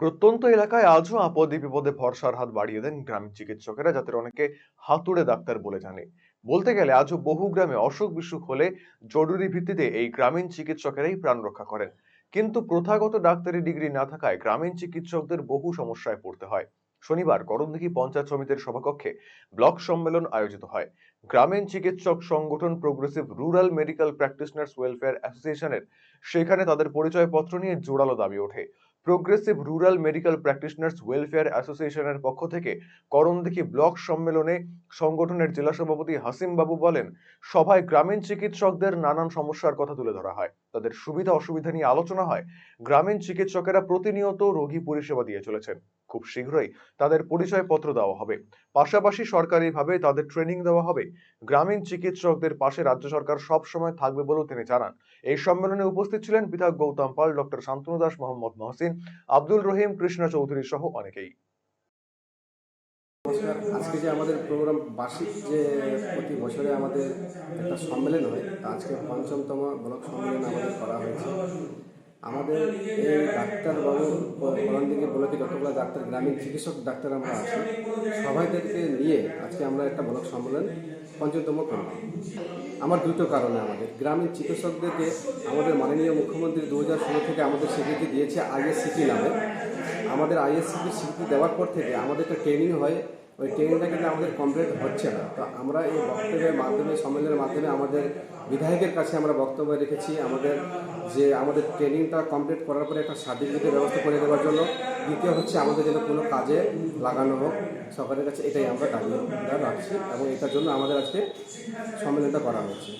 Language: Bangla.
প্রত্যন্ত এলাকায় আজও আপদে বিপদে ভরসার হাত বাড়িয়ে দেন গ্রামীণ চিকিৎসকেরা, যাদের অনেকে হাতুড়ে ডাক্তার বলে জানে। বলতে গেলে আজও বহু গ্রামে অসুখ বিসুখ হলে জরুরি ভিত্তিতে এই গ্রামীণ চিকিৎসকেরাই প্রাণ রক্ষা করেন। কিন্তু প্রথাগত ডাক্তারি ডিগ্রি না থাকায় গ্রামীণ চিকিৎসকদের বহু সমস্যায় পড়তে হয়। শনিবার করণদিঘি পঞ্চায়েত সমিতির সভাকক্ষে ব্লক সম্মেলন আয়োজিত হয়। গ্রামীণ চিকিৎসক সংগঠন progressive rural medical practitioners welfare অ্যাসোসিয়েশনের, সেখানে তাদের পরিচয়পত্র নিয়ে জোরালো দাবি ওঠে। Progressive rural medical practitioners welfare অ্যাসোসিয়েশনের পক্ষ থেকে করণদিঘি ব্লক সম্মেলনে সংগঠনের জেলা সভাপতি হাসিম বাবু বলেন, সভায় গ্রামীণ চিকিৎসকদের নানান সমস্যার কথা তুলে ধরা হয়। তাদের সুবিধা অসুবিধা নিয়ে আলোচনা হয়, গ্রামীণ চিকিৎসকেরা প্রতিনিয়ত রোগী পরিষেবা দিয়ে চলেছেন। খুব শীঘ্রই তাদের পরিচয়পত্র দেওয়া হবে। পাশাপাশি সরকারিভাবে তাদের ট্রেনিং দেওয়া হবে। গ্রামীণ চিকিৎসকদের পাশে রাজ্য সরকার সব সময় থাকবে বলেও তিনি জানান। এই সম্মেলনে উপস্থিত ছিলেন বিধায়ক গৌতম পাল, ডক্টর শান্তনু দাস, মোহাম্মদ মহসিন, আব্দুল রহিম, কৃষ্ণা চৌধুরী সহ অনেকেই। আজকে যে আমাদের প্রোগ্রাম বার্ষিক যে প্রতি বছরে আমাদের একটা সম্মেলন হয় আজকে পঞ্চমতম ব্লক সম্মেলন আমাদের করা হয়েছে। আমাদের এই ডাক্তারবাবু করান দিকে যতগুলো ডাক্তার, গ্রামীণ চিকিৎসক ডাক্তার আমরা আছি। সবাইদেরকে নিয়ে আজকে আমরা একটা ব্লক সম্মেলন পঞ্চমতম করলাম আমার দুটো কারণে আমাদের। গ্রামীণ চিকিৎসকদেরকে আমাদের মাননীয় মুখ্যমন্ত্রী দু হাজার ষোলো থেকে আমাদের স্বীকৃতি দিয়েছে আইএসসিটি নামে। আমাদের আইএসসিটি স্বীকৃতি দেওয়ার পর থেকে আমাদের একটা ট্রেনিং হয় ওই ট্রেনিংটা কিন্তু আমাদের কমপ্লিট হচ্ছে না। তো আমরা এই বক্তব্যের মাধ্যমে, সম্মেলনের মাধ্যমে আমাদের বিধায়কের কাছে আমরা বক্তব্য রেখেছি আমাদের যে আমাদের ট্রেনিংটা কমপ্লিট করার পরে একটা সার্টিফিকেটের ব্যবস্থা করে দেওয়ার জন্য। দ্বিতীয় হচ্ছে আমাদের যেন কোনো কাজে লাগানো হোক, সরকারের কাছে এটাই আমরা দাবি রাখছি এবং এটার জন্য আমাদের আজকে সম্মেলনটা করা হচ্ছে